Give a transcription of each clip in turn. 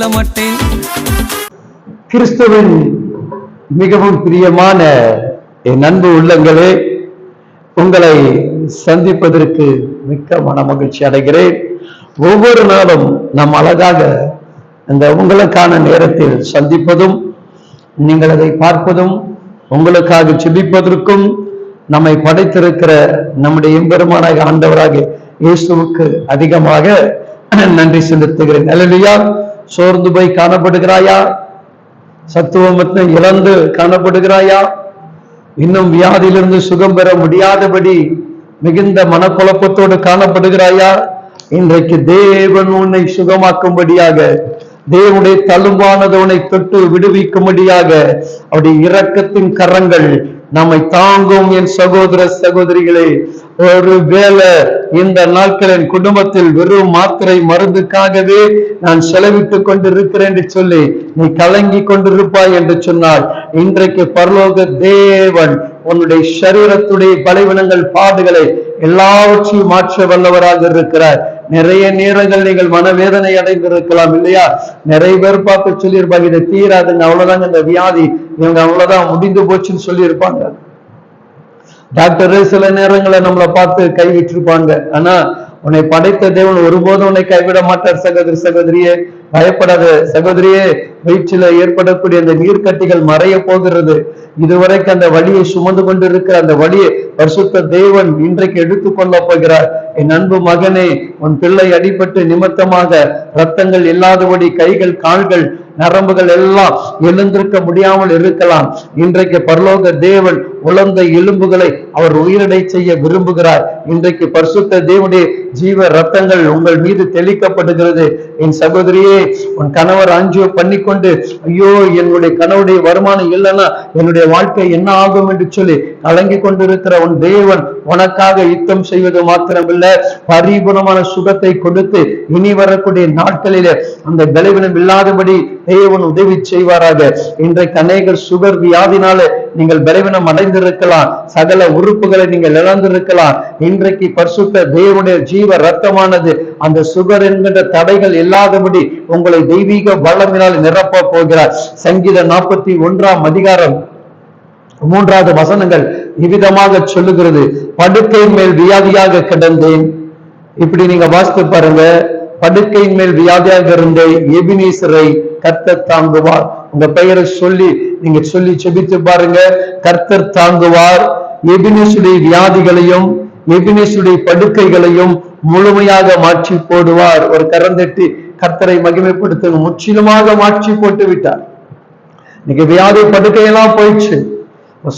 சொல்ல மாட்டேன் கிறிஸ்துவின் மிகவும் பிரியமான என் அன்பு உள்ளங்களே உங்களை சந்திப்பதற்கு மிக்க மன மகிழ்ச்சி அடைகிறேன். ஒவ்வொரு நாளும் நாம் அழகாக இந்த உங்களுக்கான நேரத்தில் சந்திப்பதும் நீங்கள் அதை பார்ப்பதும் உங்களுக்காக செபிப்பதற்கும் நம்மை படைத்திருக்கிற நம்முடைய எம்பெருமான ஆண்டவராக இயேசுவுக்கு அதிகமாக நன்றி செலுத்துகிறேன். அல்லையா சோர்ந்து போய் காணப்படுகிறாயா? சத்துவமத்தை இழந்து காணப்படுகிறாயா? இன்னும் வியாதியிலிருந்து சுகம் பெற முடியாதபடி மிகுந்த மனக்குழப்பத்தோடு காணப்படுகிறாயா? இன்றைக்கு தேவன் உன்னை சுகமாக்கும்படியாக தேவனுடைய தழும்பானது உன்னை தொட்டு விடுவிக்கும்படியாக அவருடைய இரக்கத்தின் கரங்கள் நம்மை தாங்கும் என் சகோதர சகோதரிகளே ஒருவேளை இந்த நாட்கள் என் குடும்பத்தில் வெறும் மாத்திரை மருந்துக்காகவே நான் செலவிட்டுக் கொண்டிருக்கிறேன் என்று சொல்லி நீ கலங்கி கொண்டிருப்பாய் என்று சொன்னால் இன்றைக்கு பரலோக தேவன் உன்னுடைய சரீரத்துடைய பலவீனங்கள் பாடுகளை எல்லாவற்றையும் மாற்ற வல்லவராக இருக்கிறார். நிறைய நேரங்கள் நீங்கள் மனவேதனை அடைந்திருக்கலாம் இல்லையா? நிறைய பேர் பார்த்து சொல்லியிருப்பாங்க இதை தீராதுங்க அவ்வளவுதாங்க இந்த வியாதி. இவங்க அவ்வளவுதான் முடிந்து போச்சுன்னு சொல்லியிருப்பாங்க. டாக்டர் சில நேரங்களை நம்மளை பார்த்து கைவிட்டிருப்பாங்க. ஆனா உன்னை படைத்த தேவன் ஒருபோதும் உன்னை கைவிட மாட்டார் சகோதரி சகோதரியே. பயப்படாத சகோதரியே வயிற்றில ஏற்படக்கூடிய அந்த நீர்க்கட்டிகள் மறைய போகிறது. இதுவரைக்கும் அந்த வழியை சுமந்து கொண்டு இருக்கிற அந்த வழியை பரிசுத்த தேவன் இன்றைக்கு எடுத்துக்கொள்ள போகிறார். என் அன்பு மகனே உன் பிள்ளை அடிபட்டு நிமித்தமாக ரத்தங்கள் இல்லாதபடி கைகள் கால்கள் நரம்புகள் எல்லாம் எழுந்திருக்க முடியாமல் இருக்கலாம். இன்றைக்கு பரலோக தேவன் உழந்த எலும்புகளை அவர் உயிரிடை செய்ய விரும்புகிறார். இன்றைக்கு பரிசுத்த தேவனுடைய ஜீவ ரத்தங்கள் உங்கள் மீது தெளிக்கப்படுகிறது. என் சகோதரியே உன் கணவர் ஆஞ்சியோ பண்ணிக்கொண்டு ஐயோ என்னுடைய கணவனுடைய வருமானம் இல்லைன்னா என்னுடைய வாழ்க்கை என்ன ஆகும் என்று சொல்லி கலங்கி கொண்டிருக்கிற உன் தேவன் உனக்காக யுத்தம் செய்வது மாத்திரமில்ல. பரிபூர்ணமான சுகத்தை கொடுத்து இனி வரக்கூடிய நாட்களிலே அந்த பலவீனம் இல்லாதபடி தேவன் உதவி செய்வாராக. இன்றைக்கு அநேகர் சுகர் வியாதினால நீங்கள் பலவீனம் அடைந்திருக்கலாம். சகல உறுப்புகளை நீங்கள் இழந்திருக்கலாம். இன்றைக்கு பரிசுத்த தேவனுடைய ஜீவ ரத்தமானது அந்த சுகர் என்கின்ற தடைகள் இல்லாதபடி உங்களை தெய்வீக வல்லமினால் நிரப்ப போகிறார். சங்கீத நாற்பத்தி ஒன்றாம் அதிகாரம் மூன்றாவது வசனங்கள் இவ்விதமாக சொல்லுகிறது. படுக்கை மேல் வியாதியாக கிடந்தேன். இப்படி நீங்க வாசித்து பாருங்க. படுக்கையின் மேல் வியாதியாக இருந்த எபினேசரை கர்த்தர் தாங்குவார். உங்க பெயரை சொல்லி நீங்க சொல்லி செபித்து பாருங்க. கர்த்தர் தாங்குவார். எபினேசுடைய வியாதிகளையும் எபினேசுடைய படுக்கைகளையும் முழுமையாக மாற்றி போடுவார். ஒரு கரந்தட்டி கர்த்தரை மகிமைப்படுத்த முற்றிலுமாக மாற்றி போட்டு விட்டார். இன்னைக்கு வியாதி படுக்கையெல்லாம் போயிடுச்சு.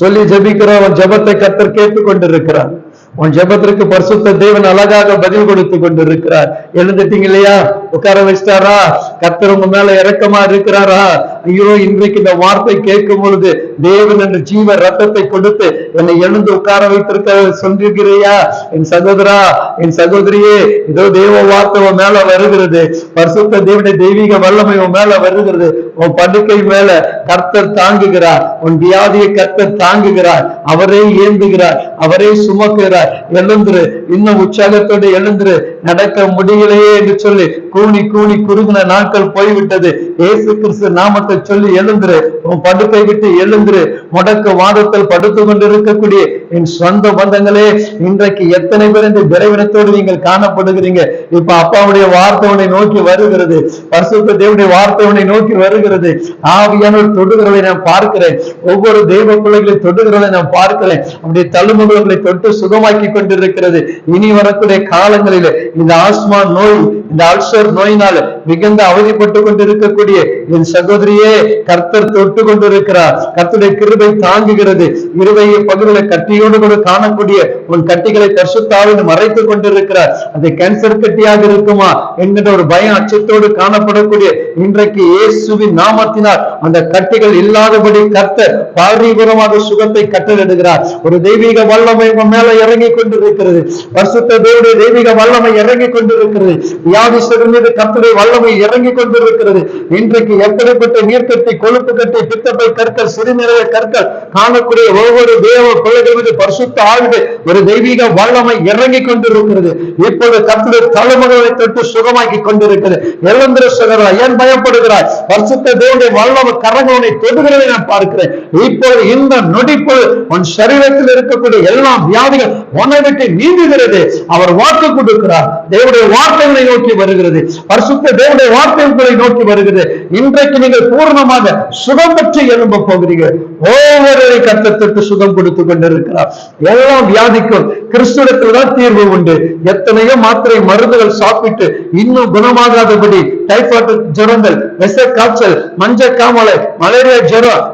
சொல்லி ஜெபிக்கிறவன் ஜெபத்தை கர்த்தர் கேட்டுக் கொண்டிருக்கிறார் உன் ஜெபத்திற்கு பரிசுத்த தேவன் அழகாக பதில் கொடுத்து கொண்டிருக்கிறார். எழுந்துட்டீங்க இல்லையா? உட்கார வச்சிட்டாரா? கத்தர் உங்க மேல இறக்கமா இருக்கிறாரா? ஐயோ இன்றைக்கு இந்த வார்த்தை கேட்கும் பொழுது தேவன் என்ற ஜீவ ரத்தத்தை கொடுத்து என்னை எழுந்து உட்கார வைத்திருக்க சொல்லிருக்கிறியா என் சகோதரா என் சகோதரியே இதோ தேவ வார்த்தை உன் மேல வருகிறது. பரிசுத்த தேவனுடைய தெய்வீக வல்லமை உன் மேல வருகிறது. உன் படுக்கை மேல கர்த்தர் தாங்குகிறார். உன் வியாதியை கர்த்தர் தாங்குகிறார். அவரே ஏந்துகிறார். அவரே சுமக்குகிறார் எழுந்துரு. இன்னும் உற்சாகத்தோடு எழுந்துரு. நடக்க முடியலையே என்று சொல்லி கூனி கூனி குறுகின நாட்கள் போய்விட்டது. இயேசு கிறிஸ்து நாமத்தை சொல்லி எழுந்துரு. உன் படுக்கை விட்டு எழுந்துரு. முடக்க வாதத்தில் படுத்து கொண்டிருக்கக்கூடிய என் சொந்த பந்தங்களே இன்றைக்கு எத்தனை பேர் இந்த விரைவினத்தோடு நீங்கள் காணப்படுகிறீங்க? இப்ப அப்பாவுடைய வார்த்தை நோக்கி வருகிறது. பரிசுத்த தேவனுடைய வார்த்தை நோக்கி வருகிறது. ஆவியானவர் தொடுகிறதை நான் பார்க்கிறேன். ஒவ்வொரு தெய்வ பிள்ளைகளை தொடுகிறதை நான் பார்க்கிறேன். அப்படியே தழும்புகளை தொட்டு சுகமாக்கி கொண்டிருக்கிறது. இனி வரக்கூடிய காலங்களில இந்த ஆஸ்மா நோய் இந்த அல்சர் நோயினால் மிகுந்த அவதிப்பட்டு கொண்டிருக்கக்கூடிய என் சகோதரியே கர்த்தர் தொட்டு கொண்டிருக்கிறார். கர்த்தருடைய கிருபை தாங்குகிறது. இருவையை பகுதிகளை கட்டியோடு கூட காணக்கூடிய உன் கட்டிகளை பரிசுத்தாவின் மறைத்துக் கொண்டிருக்கிறார். அது கேன்சர் கட்டியாக இருக்குமா என்கின்ற ஒரு பயம் அச்சத்தோடு காணப்படக்கூடிய இன்றைக்கு இயேசுவின் நாமத்தினால் அந்த கட்டிகள் இல்லாதபடி கர்த்தர் பாரிபுரமாக சுகத்தை கட்டளிடுகிறார் ஒரு தெய்வீக வல்லமை மேல இறங்கி கொண்டிருக்கிறது. பரிசுத்த தெய்வீக வல்லமை இறங்கி கொண்டிருக்கிறது. வியாதிஸ்தர் மீது கத்துடைய வல்லமை இறங்கி கொண்டிருக்கிறது. இன்றைக்கு எப்படிப்பட்ட நீர்க்கட்டி கொழுப்பு கட்டி பித்தப்பை கற்கள் சிறுநீரக கற்கள் காணக்கூடிய ஒவ்வொரு தேவ பிள்ளைகள் மீது பரிசுத்த ஆவிட ஒரு தெய்வீக வல்லமை இறங்கி கொண்டிருக்கிறது. இப்பொழுது கத்துடைய தலைமுறை தொட்டு சுகமாக்கி கொண்டிருக்கிறது. எழுந்திர சுகரா ஏன் பயப்படுகிறாய்? பரிசுத்த தேவனுடைய வல்லமை கரங்களை தொடுகிறதை நான் பார்க்கிறேன். இப்பொழுது இந்த நொடிப்பொழுது உன் சரீரத்தில் இருக்கக்கூடிய எல்லா வியாதிகள் உன்னை விட்டு வருகிறது. அவர் வாக்கு கொடுக்கிறார். தேவனுடைய வார்த்தைகளை நோக்கி வருகிறது. பரிசுத்த தேவனுடைய வார்த்தைகளை நோக்கி வருகிறது. இன்றைக்கு நீங்கள் பூர்ணமாக சுகம் பெற்று எழும்ப போகிறீர்கள். ஒவ்வொரு கத்தத்திற்கு சுகம் கொடுத்து கொண்டிருக்கிறார். எல்லா வியாதிக்கும் கிறிஸ்துவத்தில் தான் தீர்வு உண்டு. எத்தனையோ மாத்திரை மருந்துகள் சாப்பிட்டு இன்னும் குணமாகாதபடி டைபாய்டு ஜுரங்கள் விஷ காய்ச்சல் மஞ்ச காமலை மலேரியா ஜுரம்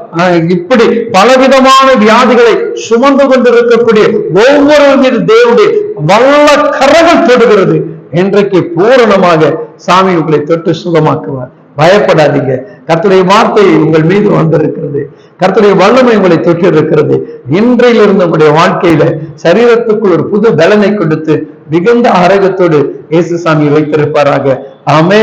இப்படி பலவிதமான வியாதிகளை சுமந்து கொண்டிருக்கக்கூடிய ஒவ்வொரு மீது தேவனுடைய வல்ல கரங்கள் தொடுகிறது. இன்றைக்கு பூரணமாக சாமி உங்களை தொட்டு சுகமாக்குவார். பயப்படாதீங்க. கர்த்தருடைய வார்த்தை உங்கள் மீது வந்திருக்கிறது. கர்த்தருடைய வல்லமை உங்களை தொட்டு இருக்கிறது இன்றையிலிருந்து உங்களுடைய வாழ்க்கையில சரீரத்துக்குள் ஒரு புது பலனை கொடுத்து மிகுந்த ஆரோக்கியத்தோடு இயேசு சாமி வைத்திருப்பாராக. ஆமே